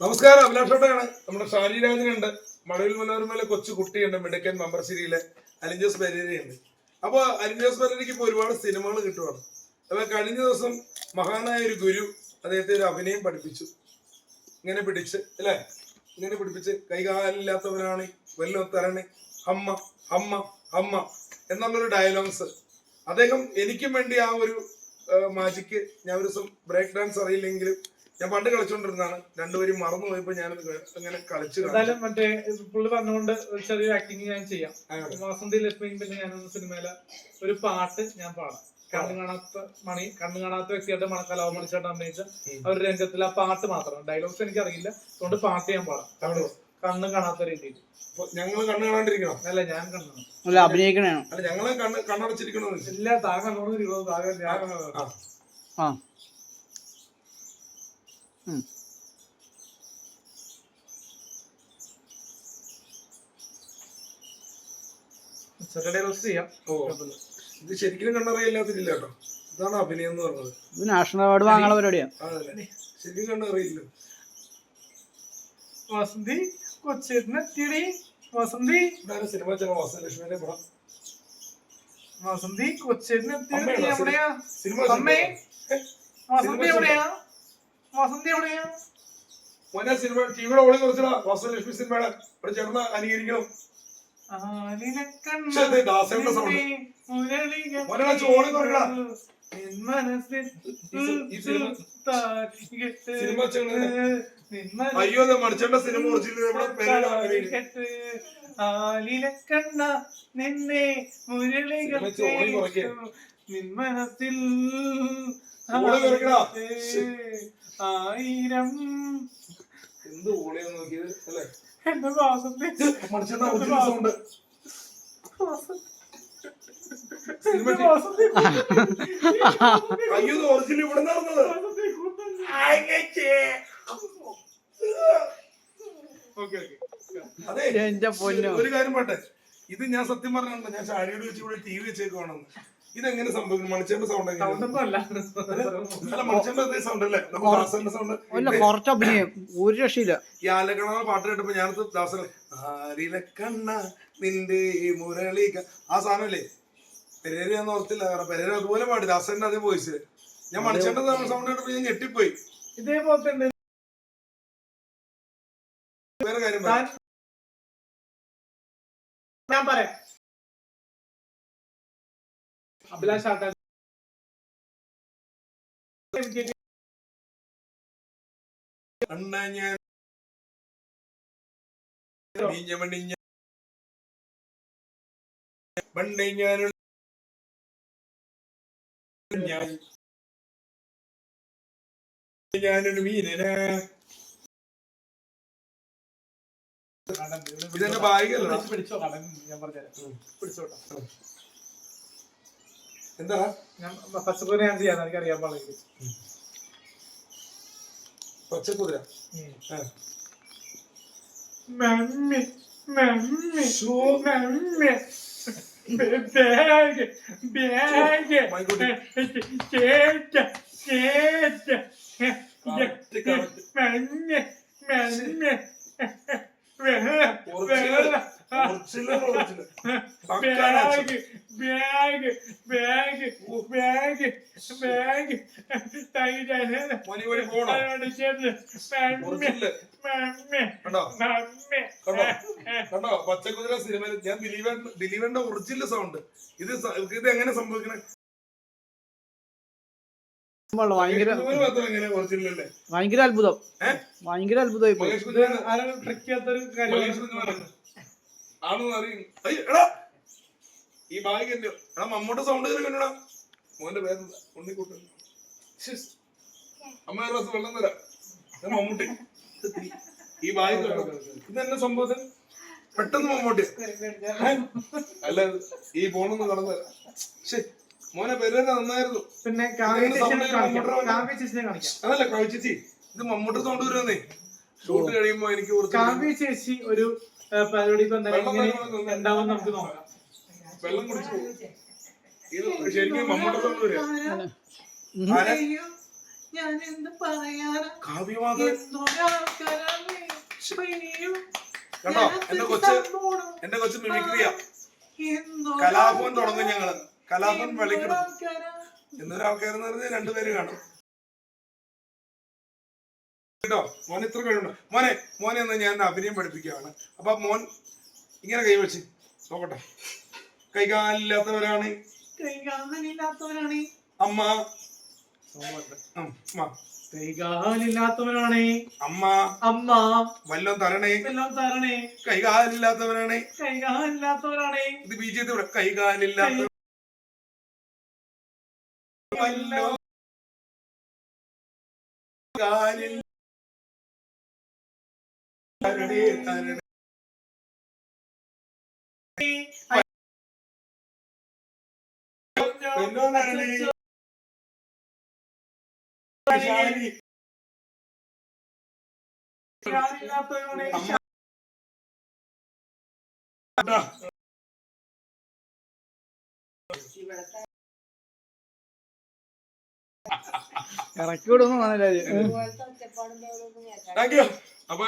നമസ്കാരം അഭിലാഷോട്ടാണ് നമ്മുടെ ഷാലിരാജനുണ്ട് മഴവിൽ മനോരമയിലെ കൊച്ചു കുട്ടിയുണ്ട് മിടുക്കൻ മെമ്പർ സീരിയയിലെ അലിഞ്ചോസ് ബരേരയുണ്ട് അപ്പോൾ അലിഞ്ചോസ് ബരേരയ്ക്ക് ഇപ്പൊ ഒരുപാട് സിനിമകൾ കിട്ടുവാണ്. അപ്പോൾ കഴിഞ്ഞ ദിവസം മഹാനായ ഒരു ഗുരു അദ്ദേഹത്തെ ഒരു അഭിനയം പഠിപ്പിച്ചു. ഇങ്ങനെ പിടിച്ച് അല്ലേ? ഇങ്ങനെ പിടിപ്പിച്ച് കൈകാലില്ലാത്തവനാണ് വല്ലൊത്തരണി അമ്മ അമ്മ അമ്മ എന്നുള്ളൊരു ഡയലോഗ്സ് അദ്ദേഹം എനിക്കും വേണ്ടി ആ ഒരു മാജിക്ക് ഞാൻ ഒരു ദിവസം ബ്രേക്ക് ഡാൻസ് അറിയില്ലെങ്കിലും ഞാൻ പണ്ട് കളിച്ചോണ്ടിരുന്നതാണ്. രണ്ടുപേരും മറന്നു പോയപ്പോ ഞാൻ അങ്ങനെ കളിച്ചു. എന്തായാലും മറ്റേ പുള്ളി പറഞ്ഞുകൊണ്ട് ഒരു ചെറിയ ആക്ടിങ് ഞാൻ ചെയ്യാം. വാസന്തി ലക്ഷ്മി പിന്നെ ഞാനൊന്ന് സിനിമയിലെ ഒരു പാട്ട് ഞാൻ പാടാം. കണ്ണു കാണാത്ത മണി കണ്ണു കാണാത്ത വ്യക്തിയായിട്ട് മണക്കലാവ കലാമണിച്ചേട്ടൻ അഭിനയിച്ച. ഒരു രംഗത്തിൽ ആ പാട്ട് മാത്രം. ഡയലോഗ്സ് എനിക്ക് അറിയില്ല അതുകൊണ്ട് പാട്ട് ഞാൻ പാടാം. പാടുവോ? കണ്ണ് കാണാത്ത രീതിയിൽ ഞങ്ങൾ ഞങ്ങൾ കണ്ണ് കാണാണ്ടിരിക്കണം. അല്ല ഞാൻ കണ്ണു അല്ല അഭിനയിക്കണേണോ അല്ല ഞങ്ങൾ കണ്ണ് കണ്ണടച്ചിരിക്കണോ ഇല്ല താ കണ്ണോട് താ ഞാൻ കണ്ണു ആ. ആ ഉം. ചെയ്യാം. ഓ. ഇത് ശരിക്കും കണ്ണറിയില്ലാത്തില്ല കേട്ടോ. ഇതാണ് അഭിനയം എന്ന് പറഞ്ഞത്. ഇത് നാഷണൽ അവാർഡ് വാങ്ങാനുള്ള പരിപാടിയാ. അതല്ലേ ശരിക്കും കണ്ണറിയില്ല. വസന്തി കൊച്ചേട്ടനെത്തിയടി വസന്തി. ഇതാണ് സിനിമ ചാനൽ വാസലക്ഷ്മിയുടെ പടം വസന്തി കൊച്ചിരുന്നെത്തിയടി അമ്മയാണോ? എവിടെയാ? സിനിമ അമ്മേ? വസന്തി എവിടെയാ? വസന്തി എവിടെയാ മോനെ സിനിമ ടിവിയുടെ ഓളി കുറച്ചാ വസന്തലക്ഷ്മി സിനിമയുടെ. ഇവിടെ ചേർന്ന് അനുകരിക്കണം അയ്യോ അത് മണിച്ചേണ്ട സിനിമ. ആലിലക്കണ്ണ നിന്നെ മുരളികൾ നിൻ ചോളി ആയിരം. എന്ത് ഓളിയാ നോക്കിയത് അല്ലേ? എന്റെ വാസത്തെ മണിച്ചേണ്ട ഒറിജിനൽ സൗണ്ട്. അയ്യോ ഒറിജിനൽ ഇവിടെ നടന്നത്. അതെ എന്റെ പൊന്നോ. ഒരു കാര്യം പറട്ടെ ഇത് ഞാൻ സത്യം പറഞ്ഞിട്ടുണ്ട് ഞാൻ ചാടിയോട് വെച്ച് ഇവിടെ ടി വി വെച്ചേക്കുവാണെന്ന്. ഇതെങ്ങനെ സംഭവിക്കും? മണിച്ചേന്റെ സൗണ്ട് അല്ല. സൗണ്ട് ദാസന്റെ സൗണ്ട് അഭിനയം. ഒരു രക്ഷയില്ല. ഈ ആലക്കണ പാട്ട് കേട്ടപ്പോ ഞാനത് ദാസൻ ആരിലക്കണ്ണ നിന്റെ മുരളിക ആ സാധനല്ലേ പെരേര എന്ന് ഓർത്തില്ല കാരണം പെരേര അതുപോലെ പാടി. ദാസന്റെ അതേ വോയിസ് ഞാൻ മണിച്ചേന്റെ സൗണ്ട് കേട്ടപ്പോ ഞാൻ ഞെട്ടിപ്പോയി. ഇതേപോലെ തന്നെ വേറെ കാര്യം പറ. ഞാൻ ഞാൻ പറയാം. അഭിലാഷ് ആട്ടാ അണ്ണ ഞാൻ മണിഞ്ഞ മണിഞ്ഞ പണ്ടേ ഞാനുള്ള ഞാൻ ഞാനൊരു മീനനാ ഇതെന്റെ ബാഗല്ല പിടിച്ച് പിടിച്ചോ കടൻ ഞാൻ പറഞ്ഞുതരാം. പിടിച്ചോട്ടോ. എന്താ? ഞാൻ പച്ചക്കറി ഞാൻ ചെയ്യാൻ എനിക്ക് അറിയാൻ പാടില്ല Pachakuthira. Mummy mummy. Mummy. Bag bag. Correct, correct. മഞ്ഞ മഞ്ഞ ഒറിജിനൽ പക്കാ bag bag bag bag bag വഴി പോണോ കണ്ടോ? കണ്ടോ? കണ്ടോ? പച്ചക്കുതിര സിനിമയിൽ ഞാൻ ദിലീപൻ ദിലീപന്റെ ഒറിജിനൽ സൗണ്ട് ഇത് ഇത് എങ്ങനെ സംഭവിക്കണേ? ഭയങ്കര അത്ഭുതം. ഭയങ്കര അത്ഭുതമായി ഈ ഭാഗ്യ മമ്മൂട്ട സൗണ്ട് കണ്ടടാ. മോന്റെ പേര് ഉണ്ണിക്കൂട്ടൻ. ശ്ശിസ്. അമ്മ ഒരു ദിവസം വെള്ളം തരാം. ഞാൻ മമ്മൂട്ടി. ഈ ബാഗ് ഇതെന്നെ സംഭവത്തിൽ പെട്ടെന്ന് മമ്മൂട്ടി. അല്ല ഈ ഫോണൊന്ന് കടന്നു തരാം. ശരി മോനെ പേര് നന്നായിരുന്നു. പിന്നെ അതല്ല കാവ്യ കവിച്ചി ഇത് മമ്മൂട്ടി കൊണ്ടുവരുന്നേ വരുന്നേ ഷൂട്ട് കഴിയുമ്പോ എനിക്ക് കാവ്യ ചേച്ചി ഒരു പരിപാടി പരിപാടിക്ക് ഉണ്ടാവും നമുക്ക് നോക്കാം. വെള്ളം കുടിച്ചു ഇത് ശരിക്കും മമ്മൂട്ടി വരിക. ആരാ? ഞാൻ എന്ത് പറയാനാ? കാവ്യമാധവൻ എന്തൊരാൾക്കാരാണ് കണ്ടോ? എന്റെ കൊച്ച് എന്റെ കൊച്ച് മിമിക്രിയ. കലാഭവൻ തുടങ്ങും ഞങ്ങൾ. കലാഭവൻ വെളിക്കിടും. എന്നൊരാൾക്കാരെന്ന് പറഞ്ഞാൽ രണ്ടുപേര് കാണും. കേട്ടോ? മോൻ ഇത്ര കഴിവുണ്ട്. മോനെ മോനെ എന്ന് ഞാൻ അഭിനയം പഠിപ്പിക്കുകയാണ്. അപ്പൊ മോൻ ഇങ്ങനെ കൈവച്ച് നോക്കട്ടെ. കൈകാലില്ലാത്തവരാണ്. കൈകാലില്ലാത്തവരാണ്. അമ്മ കൈകാലില്ലാത്തവനാണ്. അമ്മ. അമ്മ. വല്ലോ തരണേ. വല്ലോ തരണേ. കൈകാലില്ലാത്തവനാണേ. കൈകാലില്ലാത്തവനാണേ. ഇത് ബി ജെ ഇവിടെ കൈകാലില്ലാത്ത വല്ലോ കാലിൽ തരണേ, തരണേ. വല്ലോ തരണേ. ഇറക്കി വിടുന്നു താങ്ക് യു അപ്പൊ